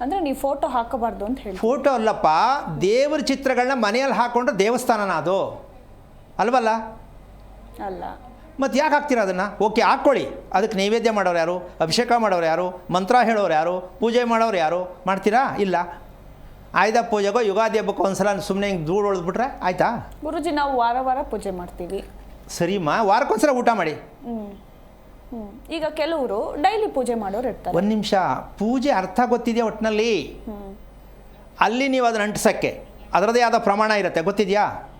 ಅಂದ್ರೆ ನೀವು ಫೋಟೋ ಹಾಕಬಾರ್ದು ಅಂತ ಹೇಳಿ ಫೋಟೋ ಅಲ್ಲಪ್ಪ ದೇವರ ಚಿತ್ರಗಳನ್ನ ಮನೆಯಲ್ಲಿ ಹಾಕೊಂಡ್ರೆ ದೇವಸ್ಥಾನನ ಅದು. ಅಲ್ವಲ್ಲ? ಅಲ್ಲ. ಮತ್ತು ಯಾಕೆ ಹಾಕ್ತೀರಾ ಅದನ್ನು? ಓಕೆ ಹಾಕ್ಕೊಳ್ಳಿ. ಅದಕ್ಕೆ ನೈವೇದ್ಯ ಮಾಡೋರು ಯಾರು? ಅಭಿಷೇಕ ಮಾಡೋರು ಯಾರು? ಮಂತ್ರ ಹೇಳೋರು ಯಾರು? ಪೂಜೆ ಮಾಡೋರು ಯಾರು? ಮಾಡ್ತೀರಾ? ಇಲ್ಲ. ಆಯ್ದ ಪೂಜೆಗೋ ಯುಗಾದಿ ಹಬ್ಬಕ್ಕೋ ಒಂದ್ಸಲ ಸುಮ್ಮನೆ ಹಿಂಗೆ ಧೂಳು ಹೊಡೆದ್ಬಿಟ್ರೆ ಆಯ್ತಾ? ಗುರುಜಿ ನಾವು ವಾರ ವಾರ ಪೂಜೆ ಮಾಡ್ತೀವಿ. ಸರಿಮ್ಮ ವಾರಕ್ಕೊಂದ್ಸಲ ಊಟ ಮಾಡಿ. ಈಗ ಕೆಲವರು ಡೈಲಿ ಪೂಜೆ ಮಾಡೋರು ಇರ್ತಾರೆ. ಒಂದು ನಿಮಿಷ ಪೂಜೆ ಅರ್ಥ ಗೊತ್ತಿದೆಯಾ ಒಟ್ಟಿನಲ್ಲಿ ಅಲ್ಲಿ ನೀವು ಅದನ್ನ ಅಂಟಿಸೋಕ್ಕೆ ಅದರದೇ ಆದ ಪ್ರಮಾಣ ಇರುತ್ತೆ ಗೊತ್ತಿದೆಯಾ?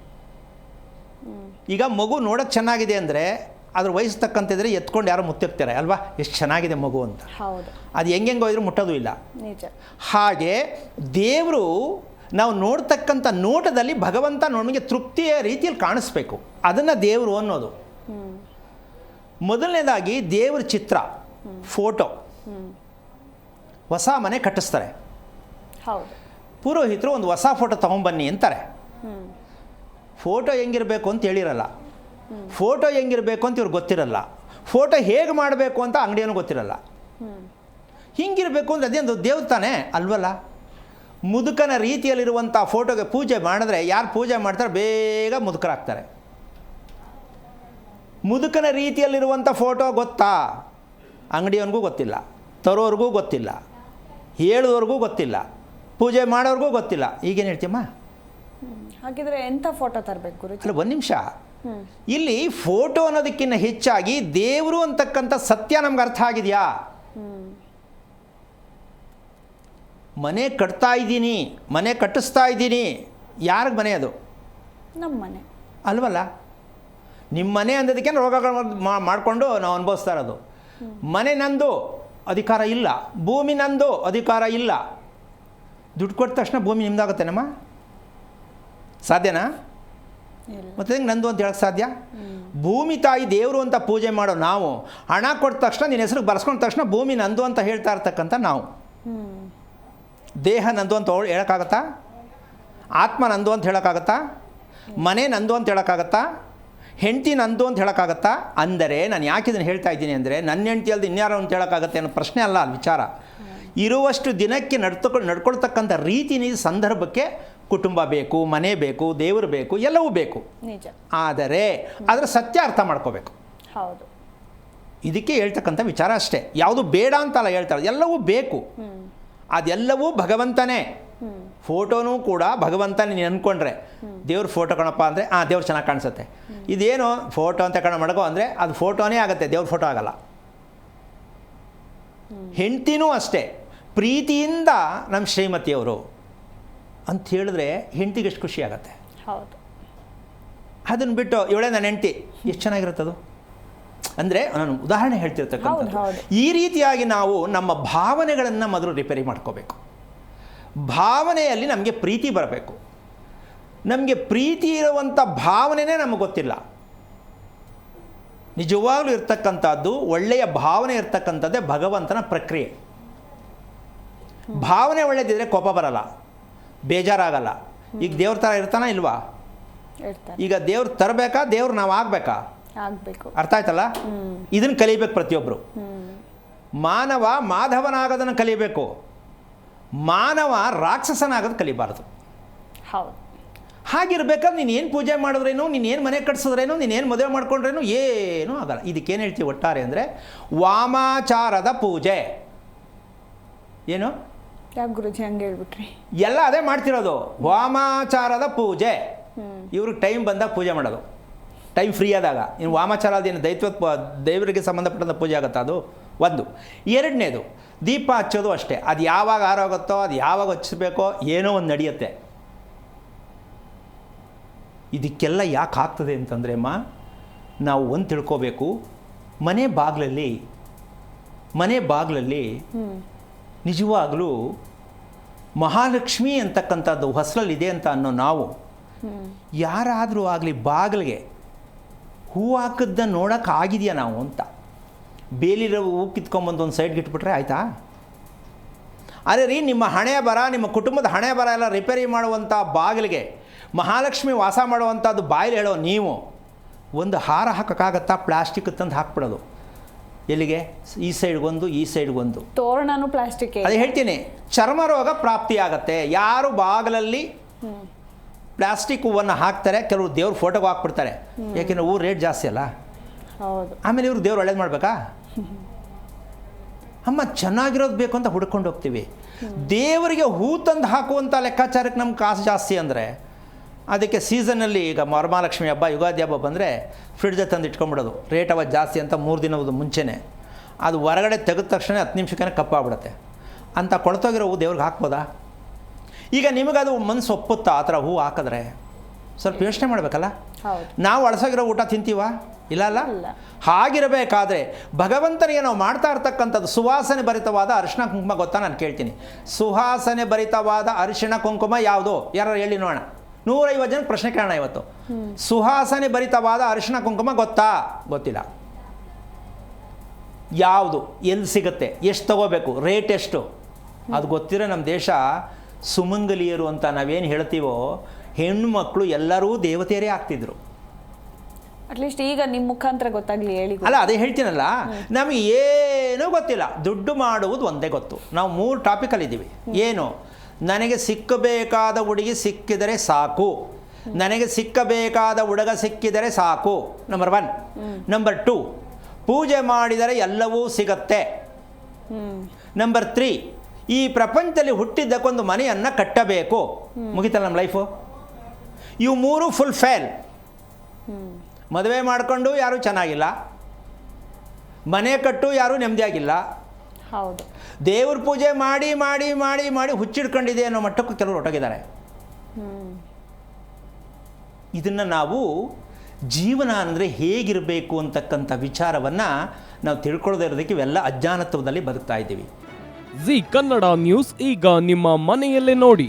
ಈಗ ಮಗು ನೋಡೋಕ್ಕೆ ಚೆನ್ನಾಗಿದೆ ಅಂದರೆ ಅದ್ರ ವಯಸ್ಸು ತಕ್ಕಂತಿದ್ರೆ ಎತ್ಕೊಂಡು ಯಾರೋ ಮುತ್ತಿರ್ತಾರೆ ಅಲ್ವಾ? ಎಷ್ಟು ಚೆನ್ನಾಗಿದೆ ಮಗು ಅಂತ. ಹೌದು. ಅದು ಹೆಂಗೆ ಹೋದ್ರೂ ಮುಟ್ಟೋದು ಇಲ್ಲ. ನಿಜ. ಹಾಗೆ ದೇವರು ನಾವು ನೋಡ್ತಕ್ಕಂಥ ನೋಟದಲ್ಲಿ ಭಗವಂತ ನಮಗೆ ತೃಪ್ತಿಯ ರೀತಿಯಲ್ಲಿ ಕಾಣಿಸ್ಬೇಕು. ಅದನ್ನು ದೇವರು ಅನ್ನೋದು. ಮೊದಲನೇದಾಗಿ ದೇವರ ಚಿತ್ರ ಫೋಟೋ. ಹೊಸ ಮನೆ ಕಟ್ಟಿಸ್ತಾರೆ. ಹೌದು. ಪುರೋಹಿತರು ಒಂದು ಹೊಸ ಫೋಟೋ ತೊಗೊಂಬನ್ನಿ ಅಂತಾರೆ. ಫೋಟೋ ಹೆಂಗಿರಬೇಕು ಅಂತ ಹೇಳಿರಲ್ಲ. ಫೋಟೋ ಹೆಂಗಿರಬೇಕು ಅಂತ ಇವ್ರಿಗೆ ಗೊತ್ತಿರಲ್ಲ. ಫೋಟೋ ಹೇಗೆ ಮಾಡಬೇಕು ಅಂತ ಅಂಗಡಿಯನ್ನು ಗೊತ್ತಿರಲ್ಲ. ಹಿಂಗಿರಬೇಕು ಅಂದರೆ ಅದೇನು ಒಂದು ತಾನೇ ಅಲ್ವಲ್ಲ? ಮುದುಕನ ರೀತಿಯಲ್ಲಿರುವಂಥ ಫೋಟೋಗೆ ಪೂಜೆ ಮಾಡಿದ್ರೆ ಯಾರು ಪೂಜೆ ಮಾಡ್ತಾರೆ ಬೇಗ ಮುದುಕರಾಗ್ತಾರೆ. ಮುದುಕನ ರೀತಿಯಲ್ಲಿರುವಂಥ ಫೋಟೋ ಗೊತ್ತಾ? ಅಂಗಡಿಯವನಿಗೂ ಗೊತ್ತಿಲ್ಲ. ತರೋರಿಗೂ ಗೊತ್ತಿಲ್ಲ. ಹೇಳೋರ್ಗೂ ಗೊತ್ತಿಲ್ಲ. ಪೂಜೆ ಮಾಡೋರ್ಗೂ ಗೊತ್ತಿಲ್ಲ. ಈಗೇನು ಹೇಳ್ತೀಯಮ್ಮ. ಹಾಗಿದ್ರೆ ಎಂಥ ಫೋಟೋ ತರಬೇಕು ಅಲ್ಲ ಒಂದು ನಿಮಿಷ. ಇಲ್ಲಿ ಫೋಟೋ ಅನ್ನೋದಕ್ಕಿಂತ ಹೆಚ್ಚಾಗಿ ದೇವರು ಅಂತಕ್ಕಂಥ ಸತ್ಯ ನಮ್ಗೆ ಅರ್ಥ ಆಗಿದೆಯಾ? ಮನೆ ಕಟ್ತಾ ಇದ್ದೀನಿ. ಮನೆ ಕಟ್ಟಿಸ್ತಾ ಇದ್ದೀನಿ. ಯಾರಿಗೆ ಮನೆ ಅದು? ನಮ್ಮ ಮನೆ ಅಲ್ವಲ್ಲ? ನಿಮ್ಮ ಮನೆ ಅಂದದಕ್ಕೆ ರೋಗಗಳು ಮಾಡಿಕೊಂಡು ನಾವು ಅನುಭವಿಸ್ತಾ ಇರೋದು. ಮನೆ ನಂದು ಅಧಿಕಾರ ಇಲ್ಲ. ಭೂಮಿ ನಂದು ಅಧಿಕಾರ ಇಲ್ಲ. ದುಡ್ಡು ಕೊಟ್ಟ ತಕ್ಷಣ ಭೂಮಿ ನಿಮ್ದಾಗುತ್ತೇನಮ್ಮ ಸಾಧ್ಯನಾ? ಮತ್ತೆ ಹೆಂಗೆ ನಂದು ಅಂತ ಹೇಳಕ್ಕೆ ಸಾಧ್ಯ? ಭೂಮಿ ತಾಯಿ ದೇವರು ಅಂತ ಪೂಜೆ ಮಾಡೋ ನಾವು ಹಣ ಕೊಟ್ಟ ತಕ್ಷಣ ನಿನ್ನ ಹೆಸರಿಗೆ ಬರ್ಸ್ಕೊಂಡ ತಕ್ಷಣ ಭೂಮಿ ನಂದು ಅಂತ ಹೇಳ್ತಾ ಇರ್ತಕ್ಕಂಥ ನಾವು. ದೇಹ ನಂದು ಅಂತ ಹೊಳ್- ಹೇಳೋಕ್ಕಾಗತ್ತಾ? ಆತ್ಮ ನಂದು ಅಂತ ಹೇಳೋಕ್ಕಾಗತ್ತಾ? ಮನೆ ನಂದು ಅಂತ ಹೇಳೋಕ್ಕಾಗತ್ತಾ? ಹೆಂಡತಿ ನಂದು ಅಂತ ಹೇಳೋಕ್ಕಾಗತ್ತಾ? ಅಂದರೆ ನಾನು ಯಾಕೆ ಇದನ್ನು ಹೇಳ್ತಾ ಇದ್ದೀನಿ ಅಂದರೆ ನನ್ನ ಹೆಂಡತಿ ಅಲ್ಲದೆ ಇನ್ಯಾರೋ ಅಂತ ಹೇಳೋಕ್ಕಾಗತ್ತೆ ಅನ್ನೋ ಪ್ರಶ್ನೆ ಅಲ್ಲ ಅಲ್ಲಿ ವಿಚಾರ. ಇರುವಷ್ಟು ದಿನಕ್ಕೆ ನಡ್ತಕೊಂಡು ನಡ್ಕೊಳ್ತಕ್ಕಂಥ ರೀತಿ ನೀತಿ ಸಂದರ್ಭಕ್ಕೆ ಕುಟುಂಬ ಬೇಕು ಮನೆ ಬೇಕು ದೇವರು ಬೇಕು ಎಲ್ಲವೂ ಬೇಕು. ನಿಜ. ಆದರೆ ಅದರ ಸತ್ಯ ಅರ್ಥ ಮಾಡ್ಕೋಬೇಕು. ಹೌದು. ಇದಕ್ಕೆ ಹೇಳ್ತಕ್ಕಂಥ ವಿಚಾರ ಅಷ್ಟೇ. ಯಾವುದು ಬೇಡ ಅಂತಲ್ಲ ಹೇಳ್ತಾರೆ ಎಲ್ಲವೂ ಬೇಕು. ಅದೆಲ್ಲವೂ ಭಗವಂತನೇ. ಫೋಟೋನೂ ಕೂಡ ಭಗವಂತ ನೀನು ಅಂದ್ಕೊಂಡ್ರೆ ದೇವ್ರ ಫೋಟೋ ಕಣಪ್ಪ ಅಂದರೆ ಆ ದೇವ್ರು ಚೆನ್ನಾಗಿ ಕಾಣಿಸುತ್ತೆ. ಇದೇನು ಫೋಟೋ ಅಂತ ಕಣ ಮಡಗೋ ಅಂದರೆ ಅದು ಫೋಟೋನೇ ಆಗುತ್ತೆ ದೇವ್ರ ಫೋಟೋ ಆಗಲ್ಲ. ಹೆಂಡ್ತಿನೂ ಅಷ್ಟೇ ಪ್ರೀತಿಯಿಂದ ನಮ್ಮ ಶ್ರೀಮತಿಯವರು ಅಂತ ಹೇಳಿದ್ರೆ ಹೆಂಡ್ತಿಗೆ ಎಷ್ಟು ಖುಷಿ ಆಗುತ್ತೆ. ಹೌದು. ಅದನ್ನು ಬಿಟ್ಟು ಇವಳೇ ನನ್ನ ಹೆಂಡ್ತಿ ಎಷ್ಟು ಚೆನ್ನಾಗಿರುತ್ತದು ಅಂದರೆ ನಾನು ಉದಾಹರಣೆ ಹೇಳ್ತಿರ್ತಕ್ಕಂಥದ್ದು. ಈ ರೀತಿಯಾಗಿ ನಾವು ನಮ್ಮ ಭಾವನೆಗಳನ್ನು ಮೊದಲು ರಿಪೇರಿ ಮಾಡ್ಕೋಬೇಕು. ಭಾವನೆಯಲ್ಲಿ ನಮಗೆ ಪ್ರೀತಿ ಬರಬೇಕು. ನಮಗೆ ಪ್ರೀತಿ ಇರುವಂಥ ಭಾವನೆನೇ ನಮಗೆ ಗೊತ್ತಿಲ್ಲ. ನಿಜವಾಗಲೂ ಇರ್ತಕ್ಕಂಥದ್ದು ಒಳ್ಳೆಯ ಭಾವನೆ ಇರ್ತಕ್ಕಂಥದ್ದೇ ಭಗವಂತನ ಪ್ರಕ್ರಿಯೆ. ಭಾವನೆ ಒಳ್ಳೇದಿದ್ರೆ ಕೋಪ ಬರಲ್ಲ ಬೇಜಾರಾಗಲ್ಲ. ಈಗ ದೇವ್ರ ಥರ ಇರ್ತಾನ ಇಲ್ವಾ? ಈಗ ದೇವ್ರು ತರಬೇಕಾ ದೇವ್ರು ನಾವು ಆಗಬೇಕಾ? ಅರ್ಥ ಆಯ್ತಲ್ಲ? ಇದನ್ನು ಕಲಿಬೇಕು ಪ್ರತಿಯೊಬ್ಬರು ಮಾನವ ಮಾಧವನಾಗೋದನ್ನು ಕಲಿಬೇಕು. ಮಾನವ ರಾಕ್ಷಸನಾಗೋದು ಕಲಿಬಾರದು. ಹೌದು. ಹಾಗಿರ್ಬೇಕಾದ್ರೆ ನೀನು ಏನು ಪೂಜೆ ಮಾಡಿದ್ರೇನು ನೀನು ಏನು ಮನೆ ಕಟ್ಸಿದ್ರೇನು ನೀನು ಏನು ಮದುವೆ ಮಾಡ್ಕೊಂಡ್ರೇನು ಏನೂ ಆಗಲ್ಲ. ಏನು ಹೇಳ್ತೀವಿ ಒಟ್ಟಾರೆ ಅಂದರೆ ವಾಮಾಚಾರದ ಪೂಜೆ. ಏನು? ಗುರುಜಿ ಹಂಗೆ ಹೇಳ್ಬಿಟ್ರಿ? ಎಲ್ಲ ಅದೇ ಮಾಡ್ತಿರೋದು. ವಾಮಾಚಾರದ ಪೂಜೆ. ಇವ್ರಿಗೆ ಟೈಮ್ ಬಂದಾಗ ಪೂಜೆ ಮಾಡೋದು. ಟೈಮ್ ಫ್ರೀ ಆದಾಗ. ಇನ್ನು ವಾಮಾಚಾರ ಅದೇನು ದೈತ್ವ ದೇವರಿಗೆ ಸಂಬಂಧಪಟ್ಟಂಥ ಪೂಜೆ ಆಗುತ್ತಾ ಅದು? ಒಂದು. ಎರಡನೇದು ದೀಪ ಹಚ್ಚೋದು ಅಷ್ಟೇ. ಅದು ಯಾವಾಗ ಆರೋಗುತ್ತೋ ಅದು ಯಾವಾಗ ಹಚ್ಚಬೇಕೋ ಏನೋ ಒಂದು ನಡೆಯುತ್ತೆ. ಇದಕ್ಕೆಲ್ಲ ಯಾಕೆ ಆಗ್ತದೆ ಅಂತಂದರೆ ಅಮ್ಮ ನಾವು ಒಂದು ತಿಳ್ಕೋಬೇಕು ಮನೆ ಬಾಗಿಲಲ್ಲಿ ಮನೆ ಬಾಗಿಲಲ್ಲಿ ನಿಜವಾಗಲೂ ಮಹಾಲಕ್ಷ್ಮಿ ಅಂತಕ್ಕಂಥದ್ದು ಹೊಸಲಲ್ಲಿದೆ ಅಂತ ಅನ್ನೋ ನಾವು. ಯಾರಾದರೂ ಆಗಲಿ ಬಾಗಿಲಿಗೆ ಹೂ ಹಾಕಿದ್ದ ನೋಡೋಕ್ಕಾಗಿದೆಯಾ ಆಗಿದೆಯಾ ನಾವು ಅಂತ? ಬೇಲಿರೋ ಹೂ ಕಿತ್ಕೊಂಬಂದು ಒಂದು ಸೈಡ್ಗೆ ಇಟ್ಬಿಟ್ರೆ ಆಯಿತಾ? ಅದೇ ರೀ ನಿಮ್ಮ ಹಣೆ ಬರ ನಿಮ್ಮ ಕುಟುಂಬದ ಹಣೆ ಬರ ಎಲ್ಲ ರಿಪೇರಿ ಮಾಡುವಂಥ ಬಾಗಿಲಿಗೆ ಮಹಾಲಕ್ಷ್ಮಿ ವಾಸ ಮಾಡುವಂಥದ್ದು ಬಾಯಲ್ಲಿ ಹೇಳೋ ನೀವು ಒಂದು ಹಾರ ಹಾಕೋಕ್ಕಾಗತ್ತಾ? ಪ್ಲಾಸ್ಟಿಕ್ ತಂದು ಹಾಕ್ಬಿಡೋದು. ಎಲ್ಲಿಗೆ? ಈ ಸೈಡ್ಗೊಂದು ಈ ಸೈಡ್ಗೊಂದು ತೋರಣನು ಪ್ಲಾಸ್ಟಿಕ್ ಅದೇ ಹೇಳ್ತೀನಿ ಚರ್ಮ ರೋಗ ಪ್ರಾಪ್ತಿಯಾಗತ್ತೆ. ಯಾರು ಬಾಗಿಲಲ್ಲಿ ಪ್ಲಾಸ್ಟಿಕ್ ಹೂವನ್ನು ಹಾಕ್ತಾರೆ ಕೆಲವರು ದೇವ್ರ ಫೋಟೋಗೆ ಹಾಕ್ಬಿಡ್ತಾರೆ. ಯಾಕೆಂದ್ರೆ ಹೂ ರೇಟ್ ಜಾಸ್ತಿ ಅಲ್ಲ? ಹೌದು. ಆಮೇಲೆ ಇವ್ರು ದೇವ್ರು ಒಳ್ಳೇದು ಮಾಡಬೇಕಾ? ಅಮ್ಮ, ಚೆನ್ನಾಗಿರೋದು ಬೇಕು ಅಂತ ಹುಡ್ಕೊಂಡು ಹೋಗ್ತೀವಿ. ದೇವರಿಗೆ ಹೂ ತಂದು ಹಾಕುವಂಥ ಲೆಕ್ಕಾಚಾರಕ್ಕೆ ನಮ್ಗೆ ಕಾಸು ಜಾಸ್ತಿ ಅಂದರೆ, ಅದಕ್ಕೆ ಸೀಸನಲ್ಲಿ ಈಗ ವರಮಹಾಲಕ್ಷ್ಮಿ ಹಬ್ಬ, ಯುಗಾದಿ ಹಬ್ಬ ಬಂದರೆ ಫ್ರಿಡ್ಜ್ ತಂದು ಇಟ್ಕೊಂಡ್ಬಿಡೋದು. ರೇಟ್ ಅವ ಜಾಸ್ತಿ ಅಂತ ಮೂರು ದಿನದ ಮುಂಚೆನೇ. ಅದು ಹೊರಗಡೆ ತೆಗೆದ ತಕ್ಷಣ ಹತ್ತು ನಿಮಿಷಕ್ಕೆ ಕಪ್ಪಾಗ್ಬಿಡುತ್ತೆ ಅಂತ ಕೊಳ್ತೋಗಿರೋ ಹೂ ದೇವ್ರಿಗೆ ಹಾಕ್ಬೋದಾ? ಈಗ ನಿಮಗದು ಮನಸ್ಸು ಒಪ್ಪುತ್ತಾ? ಆ ಥರ ಹೂ ಹಾಕಿದ್ರೆ ಸ್ವಲ್ಪ ಯೋಚನೆ ಮಾಡಬೇಕಲ್ಲ? ನಾವು ಅಳಸಾಗಿರೋ ಊಟ ತಿಂತೀವ? ಇಲ್ಲ ಅಲ್ಲ? ಹಾಗಿರಬೇಕಾದ್ರೆ ಭಗವಂತನಿಗೆ ನಾವು ಮಾಡ್ತಾ ಇರ್ತಕ್ಕಂಥದ್ದು ಸುವಾಸನೆ ಭರಿತವಾದ ಅರಿಶಿಣ ಕುಂಕುಮ ಗೊತ್ತಾ ನಾನು ಕೇಳ್ತೀನಿ. ಸುಹಾಸನೆ ಭರಿತವಾದ ಅರಿಶಿಣ ಕುಂಕುಮ ಯಾವುದು? ಯಾರು ಹೇಳಿ ನೋಡೋಣ. ನೂರೈವತ್ತು ಜನ ಪ್ರಶ್ನೆ ಕೇಳೋಣ ಇವತ್ತು. ಸುಹಾಸನೆ ಭರಿತವಾದ ಅರಿಶಿಣ ಕುಂಕುಮ ಗೊತ್ತಾ? ಗೊತ್ತಿಲ್ಲ. ಯಾವುದು? ಎಲ್ಲಿ ಸಿಗುತ್ತೆ? ಎಷ್ಟು ತಗೋಬೇಕು? ರೇಟ್ ಎಷ್ಟು? ಅದು ಗೊತ್ತಿರೋ ನಮ್ಮ ದೇಶ ಸುಮಂಗಲಿಯರು ಅಂತ ನಾವೇನು ಹೇಳ್ತೀವೋ ಹೆಣ್ಣು ಮಕ್ಕಳು ಎಲ್ಲರೂ ದೇವತೆಯರೇ ಆಗ್ತಿದ್ರು. ಅಟ್ಲೀಸ್ಟ್ ಈಗ ನಿಮ್ಮ ಮುಖಾಂತರ ಗೊತ್ತಾಗ್ಲಿ ಹೇಳಿ ಅಲ್ಲ ಅದೇ ಹೇಳ್ತೀನಲ್ಲ ನಮಗೆ ಏನೂ ಗೊತ್ತಿಲ್ಲ. ದುಡ್ಡು ಮಾಡುವುದು ಒಂದೇ ಗೊತ್ತು. ನಾವು ಮೂರು ಟಾಪಿಕಲ್ಲಿದ್ದೀವಿ ಏನು? ನನಗೆ ಸಿಕ್ಕಬೇಕಾದ ಹುಡುಗಿ ಸಿಕ್ಕಿದರೆ ಸಾಕು. ನನಗೆ ಸಿಕ್ಕಬೇಕಾದ ಹುಡುಗ ಸಿಕ್ಕಿದರೆ ಸಾಕು. ನಂಬರ್ ಒನ್ ನಂಬರ್ ಟು ಪೂಜೆ ಮಾಡಿದರೆ ಎಲ್ಲವೂ ಸಿಗತ್ತೆ. ನಂಬರ್ ತ್ರೀ ಈ ಪ್ರಪಂಚದಲ್ಲಿ ಹುಟ್ಟಿದ್ದಕ್ಕೊಂದು ಮನೆಯನ್ನು ಕಟ್ಟಬೇಕು. ಮುಗಿತಲ್ಲ ನಮ್ಮ ಲೈಫು ಇವು ಮೂರು ಫುಲ್ ಫೇಲ್ ಮದುವೆ ಮಾಡಿಕೊಂಡು ಯಾರೂ ಚೆನ್ನಾಗಿಲ್ಲ. ಮನೆ ಕಟ್ಟು ಯಾರೂ ನೆಮ್ಮದಿಯಾಗಿಲ್ಲ. ಹೌದು. ದೇವ್ರ ಪೂಜೆ ಮಾಡಿ ಮಾಡಿ ಮಾಡಿ ಮಾಡಿ ಹುಚ್ಚಿಡ್ಕೊಂಡಿದೆ ಅನ್ನೋ ಮಟ್ಟಕ್ಕೂ ಕೆಲವರು ಹೊಟ್ಟೋಗಿದ್ದಾರೆ ಇದನ್ನು ನಾವು ಜೀವನ ಅಂದರೆ ಹೇಗಿರಬೇಕು ಅಂತಕ್ಕಂಥ ವಿಚಾರವನ್ನು ನಾವು ತಿಳ್ಕೊಳ್ಳೋದೇ ಇರೋದಕ್ಕೆ ಇವೆಲ್ಲ ಅಜ್ಞಾನತ್ವದಲ್ಲಿ ಬದುಕ್ತಾ ಇದ್ದೀವಿ. ಜಿ ಕನ್ನಡ ನ್ಯೂಸ್ ಈಗ ನಿಮ್ಮ ಮನೆಯಲ್ಲೇ ನೋಡಿ.